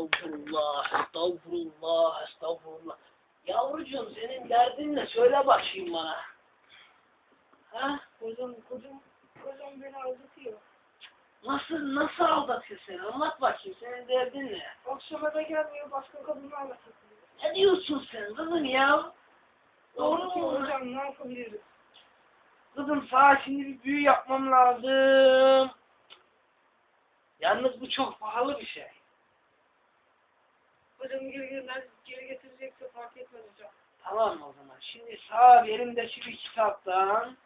Estağfurullah, estağfurullah, estağfurullah. Yavrucuğum senin derdin ne? Söyle bakayım bana. Ha? Kocam, kocam, kocam beni aldatıyor. Nasıl, nasıl aldatıyor seni? Anlat bakayım senin derdin ne? Akşama da gelmiyor, başka kadınlarla takılıyor. Ne diyorsun sen kızım ya? Doğru mu? hocam, ne yapabiliriz? Kızım sana şimdi bir büyü yapmam lazım. Yalnız bu çok pahalı bir şey. Kocamı geri, geri, geri getirecekse fark etmez hocam. Tamam o zaman? Şimdi sağ elimde şu bir kitaptan.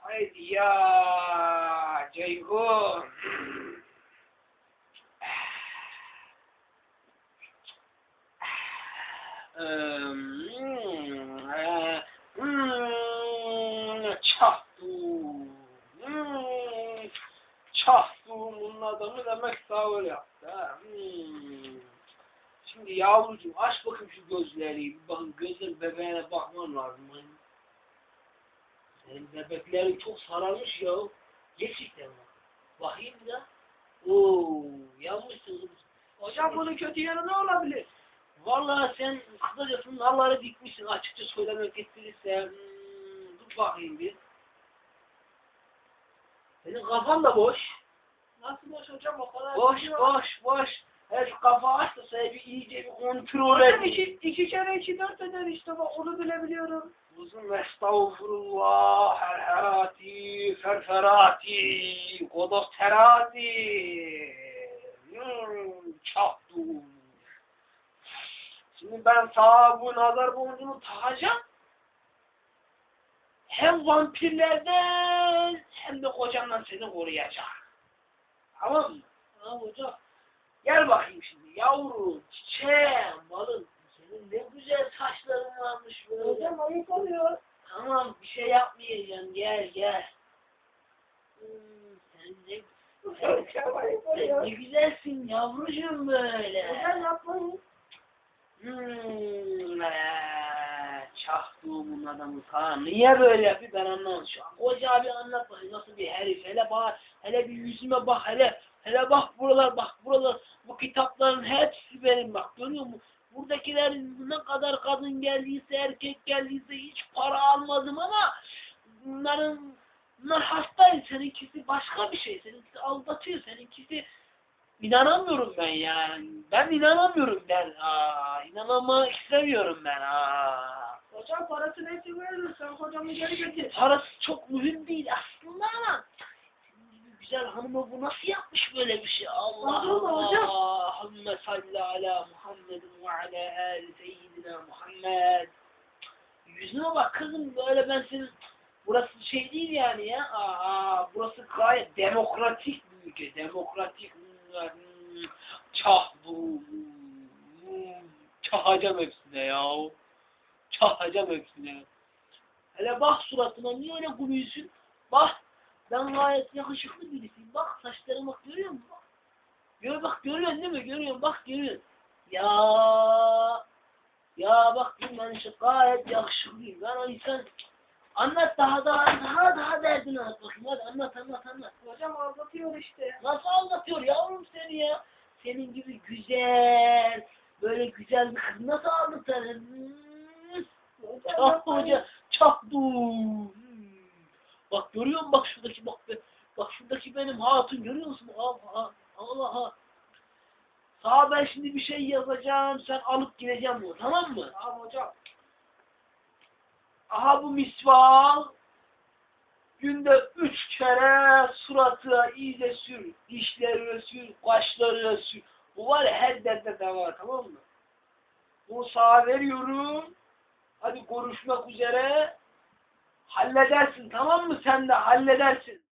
Haydi ya Ceyhun. Hmm, hmm, Çahtu. Hmm, Çahtu bunun adamı demek daha öyle yaptı. Şimdi yavrucuğum aç bakayım şu gözleri. Bir bakın gözler bebeğine bakmam lazım. Hani. Senin bebeklerin çok sararmış ya. Gerçekten mi? Bakayım daha. Oo, yanmışsın. Hocam bunun kötü yanı ne olabilir? Vallahi sen kısacası nalları dikmişsin açıkça söylemek gerekirse. Hmm, dur bakayım bir. Senin kafan da boş. Nasıl boş hocam o kadar? Boş boş boş. Her kafa aç da sen bir iyice bir kontrol Hocam et. iki, iki kere iki dört eder işte bak onu bilebiliyorum. Uzun estağfurullah herhati ferferati kodos terazi hmm, çaktı. Şimdi ben sana bu nazar boncuğunu takacağım. Hem vampirlerden hem de kocandan seni koruyacağım. Tamam mı? Tamam hocam. Gel bakayım şimdi yavru, çiçeğim, balım. Senin ne güzel saçların varmış böyle. Hocam ayıp oluyor. Tamam bir şey yapmayacağım gel gel. Hmm, sen ne, Hocam ayıp sen oluyor. ne güzelsin yavrucuğum böyle. Hocam yapmayın. Hmm, ee, çaktığımın adamı sana niye böyle yapıyor ben anlamadım şu an. Koca bir anlat bakayım nasıl bir herif hele bak hele bir yüzüme bak hele hele bak buralar bak buralar bu kitapların hepsi benim bak görüyor musun? Buradakilerin ne kadar kadın geldiyse erkek geldiyse hiç para almadım ama bunların bunlar hastaydı seninkisi başka bir şey seninkisi aldatıyor seninkisi İnanamıyorum ben yani. Ben inanamıyorum ben. Aa, inanamamak istemiyorum ben. Aa. Hocam parasını hepsi veririm. Sen kocamı geri getir. Parası çok mühim değil aslında ama güzel hanıma bu nasıl yapmış böyle bir şey? Allah hocam? Allah. Allahümme salli ala Muhammedin ve ala ali seyyidina Muhammed. Yüzüne bak kızım böyle ben senin burası şey değil yani ya. Aa, burası gayet demokratik bir ülke. Demokratik. Çah bu. Çahacağım hepsine ya. Çahacağım hepsine. Hele bak suratıma niye öyle gülüyorsun? Bak ben gayet yakışıklı birisiyim. Bak saçlarıma bak görüyor musun? Bak. Gör bak görüyorsun değil mi? Görüyorsun bak görüyorsun. Ya ya bak ben işte gayet yakışıklıyım. Ben o insan anlat daha daha daha daha derdini anlat bakayım. Hadi anlat anlat anlat. Hocam aldatıyor işte. Nasıl anlatıyor yavrum seni ya? Senin gibi güzel, böyle güzel bir kız nasıl anlatır? Hmm. Hocam yapmayın. hoca, çaktı. Hmm. Bak görüyor musun bak şuradaki bak be. Bak şuradaki benim hatun görüyor musun? Allah Allah. Sağa ben şimdi bir şey yazacağım. Sen alıp gideceğim bunu tamam mı? Tamam hocam. Aha bu misval. Günde üç kere suratına iyice sür. Dişlerine sür, kaşlarına sür. Bu var ya her derde deva tamam mı? Bunu sağa veriyorum. Hadi konuşmak üzere. Halledersin tamam mı sen de halledersin.